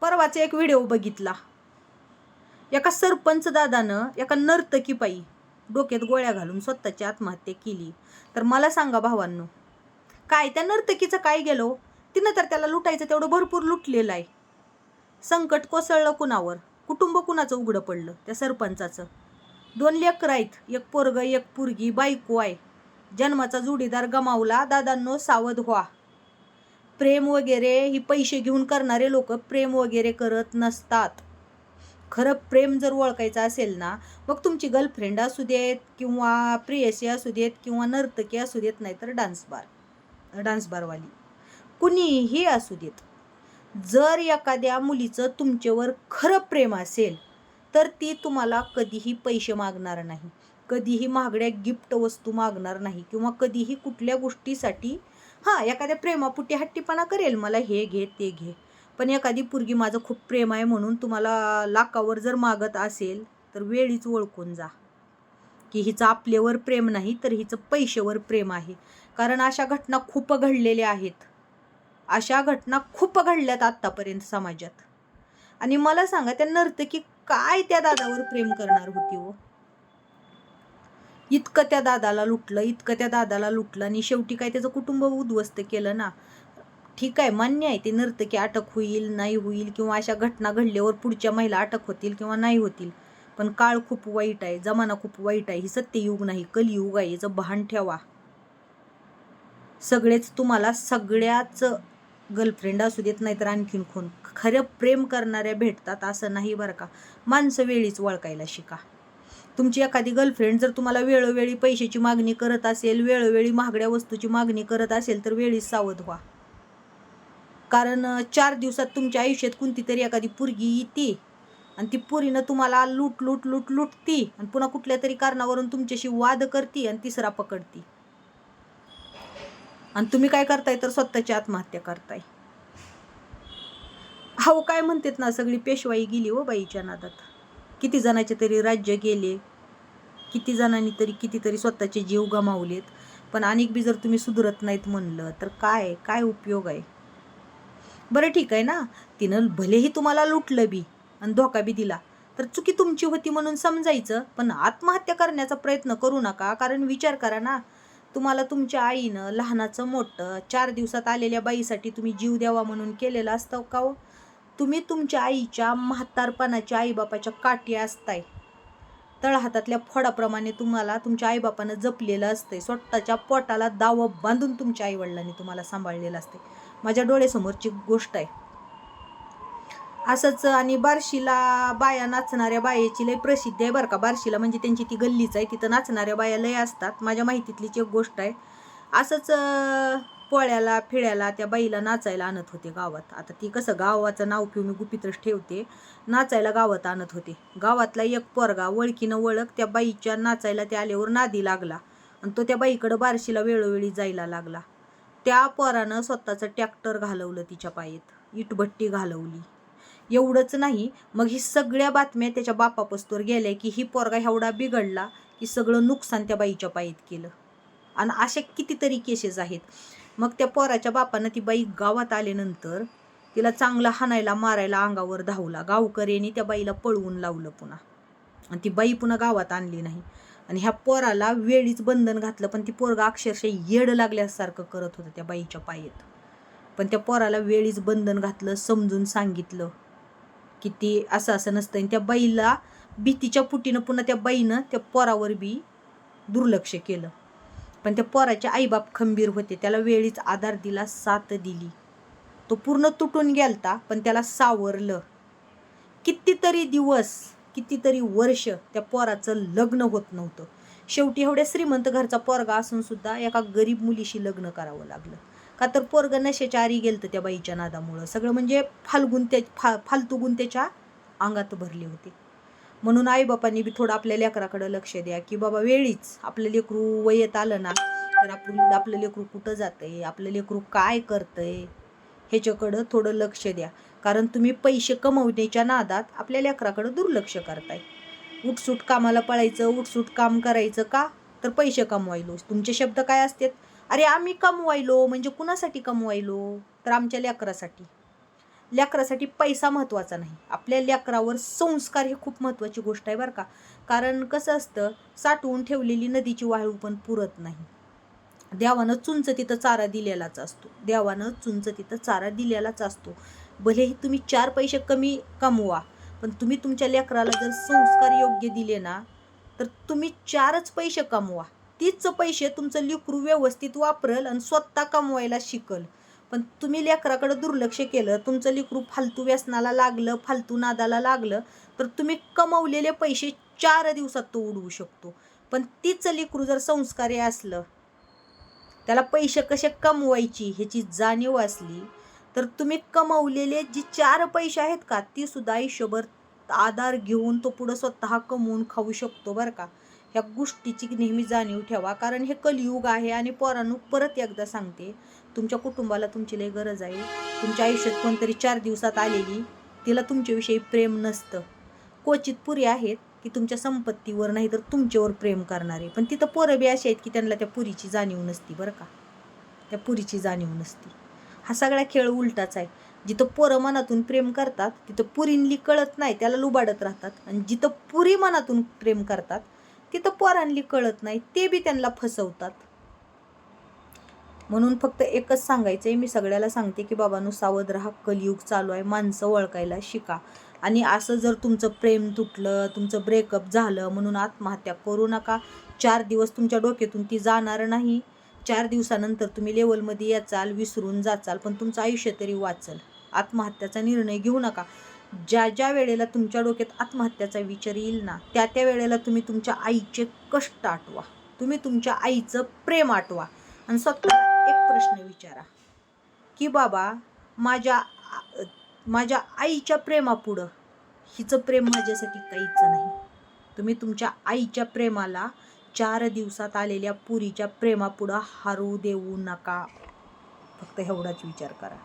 परवाचा एक व्हिडिओ बघितला. एका सरपंच दादानं एका नर्तकीपायी डोक्यात गोळ्या घालून स्वतःची आत्महत्या केली. तर मला सांगा भावांनो काय त्या नर्तकीचं काय गेलो हो? तिनं तर त्याला लुटायचं तेवढं भरपूर लुटलेलं आहे. संकट कोसळलं कुणावर? कुटुंब कुणाचं उघडं पडलं? त्या सरपंचाचं. दोन लेकर आहेत एक पोरग एक पुरगी बायको आहे. जन्माचा जोडीदार गमावला दादांनो सावध व्हा. प्रेम वगैरे ही पैसे घेऊन करणारे लोक प्रेम वगैरे करत नसतात. खरं प्रेम जर ओळखायचं असेल ना मग तुमची गर्लफ्रेंड असू देत किंवा प्रेयसी असू देत किंवा नर्तकी असू देत नाही तर डान्स बार डान्स बारवाली कुणीही असू देत. जर एखाद्या मुलीचं तुमच्यावर खरं प्रेम असेल तर ती तुम्हाला कधीही पैसे मागणार नाही. कधीही महागड्या गिफ्ट वस्तू मागणार नाही किंवा कधीही कुठल्या गोष्टीसाठी हां एखाद्या प्रेमापुटी हट्टीपणा करेल मला हे घे ते घे. पण एखादी पुरगी माझं खूप प्रेम आहे म्हणून तुम्हाला लाखावर जर मागत असेल तर वेळीच ओळखून जा. की हिचं आपल्यावर प्रेम नाही तर हिचं पैशावर प्रेम आहे. कारण अशा घटना खूप घडलेल्या आहेत. अशा घटना खूप घडल्यात आत्तापर्यंत समाजात. आणि मला सांगा त्या नर्तकी काय त्या दादावर प्रेम करणार होती हो? इतकं त्या दादाला लुटलं इतकं त्या दादाला लुटलं आणि शेवटी काय त्याचं कुटुंब उद्ध्वस्त केलं ना. ठीक आहे मान्य आहे ते नर्तकी अटक होईल नाही होईल किंवा अशा घटना घडल्यावर पुढच्या महिला अटक होतील किंवा नाही होतील. पण काळ खूप वाईट आहे जमाना खूप वाईट आहे ही सत्ययुग नाही कलियुग आहे याचं भान ठेवा. सगळेच तुम्हाला सगळ्याच गर्लफ्रेंड असू देत नाहीतर आणखीन खून खरं प्रेम करणाऱ्या भेटतात असं नाही बरं का? माणसं वेळीच वळकायला शिका. तुमची एखादी गर्लफ्रेंड जर तुम्हाला वेळोवेळी पैशाची मागणी करत असेल वेळोवेळी महागड्या वस्तूची मागणी करत असेल तर वेळीच सावध व्हा. कारण चार दिवसात तुमच्या आयुष्यात कोणती तरी एखादी पुरगी येते आणि ती पुरीनं तुम्हाला लूट लूट लूट लुटती आणि पुन्हा कुठल्या तरी कारणावरून तुमच्याशी वाद करती आणि तिसरा पकडती. आणि तुम्ही काय करताय? तर स्वतःची आत्महत्या करताय. हो काय म्हणतात ना सगळी पेशवाई गेली हो बाईच्या नादात. किती जणाचे तरी राज्य गेले. किती जणांनी तरी कितीतरी स्वतःचे जीव गमावलेत. पण अनेक बी जर तुम्ही सुधरत नाहीत म्हणलं तर काय काय उपयोग आहे? बरं ठीक आहे ना? तिनं भलेही तुम्हाला लुटलं बी आणि धोका बी दिला तर चुकी तुमची होती म्हणून समजायचं. पण आत्महत्या करण्याचा प्रयत्न करू नका कारण विचार करा ना. तुम्हाला तुमच्या आईनं लहानाचं मोठं चार दिवसात आलेल्या बाईसाठी तुम्ही जीव द्यावा म्हणून केलेलं असतं का हो? तुम्ही तुमच्या आईच्या म्हातारपणाच्या आईबापाच्या काठी असताय. तळहातातल्या फोडाप्रमाणे तुम्हाला तुमच्या आईबापानं जपलेलं असते स्वतःच्या पोटाला दावं बांधून तुमच्या आईवडिलांनी तुम्हाला सांभाळलेलं असते माझ्या डोळ्यासमोरची गोष्ट आहे. असंच आणि बार्शीला बाया नाचणाऱ्या बायाची लय प्रसिद्धी आहे बरं का. बार्शीला म्हणजे त्यांची ती गल्लीच आहे. तिथं नाचणाऱ्या बाया लय असतात. माझ्या माहितीतलीच एक गोष्ट आहे. असंच पोळ्याला फिळ्याला त्या बाईला नाचायला आणत होते गावात. आता ती कसं गावाचं नाव किंवा मी गुपितच ठेवते नाचायला गावात आणत होते. गावातला एक पोरगा ओळखीनं ओळख त्या बाईच्या नाचायला त्या आल्यावर नादी लागला आणि तो त्या बाईकडं बारशीला वेळोवेळी जायला लागला. त्या पोरानं स्वतःचं ट्रॅक्टर घालवलं तिच्या पायेत इटभट्टी घालवली. एवढंच नाही मग ही सगळ्या बातम्या त्याच्या बापापस्तोर गेल्या की ही पोरगा एवढा बिघडला की सगळं नुकसान त्या बाईच्या पायीत केलं. आणि अशा कितीतरी केसेस आहेत. मग त्या पोराच्या बापानं ती बाई गावात आल्यानंतर तिला चांगला हाणायला मारायला अंगावर धावला. गावकऱ्यांनी त्या बाईला पळवून लावलं पुन्हा. आणि ती बाई पुन्हा गावात आणली नाही. आणि ह्या पोराला वेळीच बंधन घातलं पण ती पोरगा अक्षरशः येड लागल्यासारखं करत होतं त्या बाईच्या पायेत. पण त्या पोराला वेळीच बंधन घातलं समजून सांगितलं की ती असं असं नसतं आणि त्या बाईला भीतीच्या पुटीनं पुन्हा त्या बाईनं त्या पोरावर बी दुर्लक्ष केलं. पण त्या पोराचे आईबाप खंबीर होते. त्याला वेळीच आधार दिला साथ दिली. तो पूर्ण तुटून गेलता पण त्याला सावरलं. कितीतरी दिवस कितीतरी वर्ष त्या पोराचं लग्न होत नव्हतं. शेवटी एवढ्या श्रीमंत घरचा पोरगा असून सुद्धा एका गरीब मुलीशी लग्न करावं लागलं. का तर पोरग नशेच्या आरी गेलं त्या बाईच्या नादामुळं. सगळं म्हणजे फालगुन त्या फा फालतू गुण त्याच्या अंगात भरले होते. म्हणून आई बापांनी बी थोडं आपल्या लेकराकडं लक्ष द्या की बाबा वेळीच आपलं लेकरू वयत आलं ना तर आपण आपलं लेकरू कुठं जातंय आपलं लेकरू काय करतंय ह्याच्याकडं थोडं लक्ष द्या. कारण तुम्ही पैसे कमवण्याच्या नादात आपल्या लेकराकडं दुर्लक्ष करताय. उठसूट कामाला पळायचं उठसूट काम करायचं का? तर पैसे कमवायलो. तुमचे शब्द काय असतात? अरे आम्ही कमवायलो म्हणजे कुणासाठी कमवायलो? तर आमच्या लेकरासाठी. लेकरासाठी पैसा महत्त्वाचा नाही. आपल्या लेकरावर संस्कार हे खूप महत्त्वाची गोष्ट आहे बरं का. कारण कसं असतं साठवून ठेवलेली नदीची वाळू पण पुरत नाही. देवानं चुंच तिथं चारा दिलेलाच असतो. देवानं चुंच तिथं चारा दिलेलाच असतो. भलेही तुम्ही चार पैसे कमी कमवा पण तुम्ही तुमच्या लेकराला जर संस्कार योग्य दिले ना तर तुम्ही चारच पैसे कमवा. तीच पैसे तुमचं लेकरू व्यवस्थित वापरल आणि स्वतः कमवायला शिकल. पण तुम्ही लेकराकडे दुर्लक्ष केलं तुमचं लेकरू फालतू व्यसनाला लागलं फालतू नादाला लागलं तर तुम्ही कमवलेले पैसे चार दिवसात तो उडवू शकतो. पण तीच लेकरू जर संस्कारी असलं त्याला पैसे कसे कमवायची ह्याची जाणीव असली तर तुम्ही कमवलेले जी चार पैसे आहेत का ती सुद्धा आयुष्यभर आधार घेऊन तो पुढं स्वतः कमवून खाऊ शकतो बरं का. ह्या गोष्टीची नेहमी जाणीव ठेवा कारण हे कलियुग आहे आणि पोरांनो परत एकदा सांगते तुमच्या कुटुंबाला तुमची लय गरज आहे. तुमच्या आयुष्यात कोणतरी चार दिवसात आलेली तिला तुमच्याविषयी प्रेम नसतं. क्वचित पुरी आहेत की तुमच्या संपत्तीवर नाही तर तुमच्यावर प्रेम करणारे. पण तिथं पोरं बी अशी आहेत की त्यांना त्या पुरीची जाणीव नसती बरं का. त्या पुरीची जाणीव नसती. हा सगळा खेळ उलटाच आहे. जिथं पोरं मनातून प्रेम करतात तिथं पुरींली कळत नाही त्याला लुबाडत राहतात. आणि जिथं पुरी मनातून प्रेम करतात तिथं पोरांली कळत नाही ते बी त्यांना फसवतात. म्हणून फक्त एकच सांगायचं आहे मी सगळ्याला सांगते की बाबांनो सावध राहा कलियुग चालू आहे माणसं ओळखायला शिका. आणि असं जर तुमचं प्रेम तुटलं तुमचं ब्रेकअप झालं म्हणून आत्महत्या करू नका. चार दिवस तुमच्या डोक्यातून ती जाणार नाही. चार दिवसानंतर तुम्ही लेवलमध्ये याचाल विसरून जाचाल पण तुमचं आयुष्य तरी वाचल. आत्महत्याचा निर्णय घेऊ नका. ज्या ज्या वेळेला तुमच्या डोक्यात आत्महत्याचा विचार येईल ना त्या त्या वेळेला तुम्ही तुमच्या आईचे कष्ट आठवा तुम्ही तुमच्या आईचं प्रेम आठवा आणि स्वतः प्रश्न विचारा की बाबा माझ्या माझ्या आईच्या प्रेमापुढं हिचं प्रेम माझ्यासाठी काहीच नाही. तुम्ही तुमच्या आईच्या प्रेमाला चार दिवसात आलेल्या पुरीच्या प्रेमापुढं हारू देऊ नका. फक्त एवढाच विचार करा.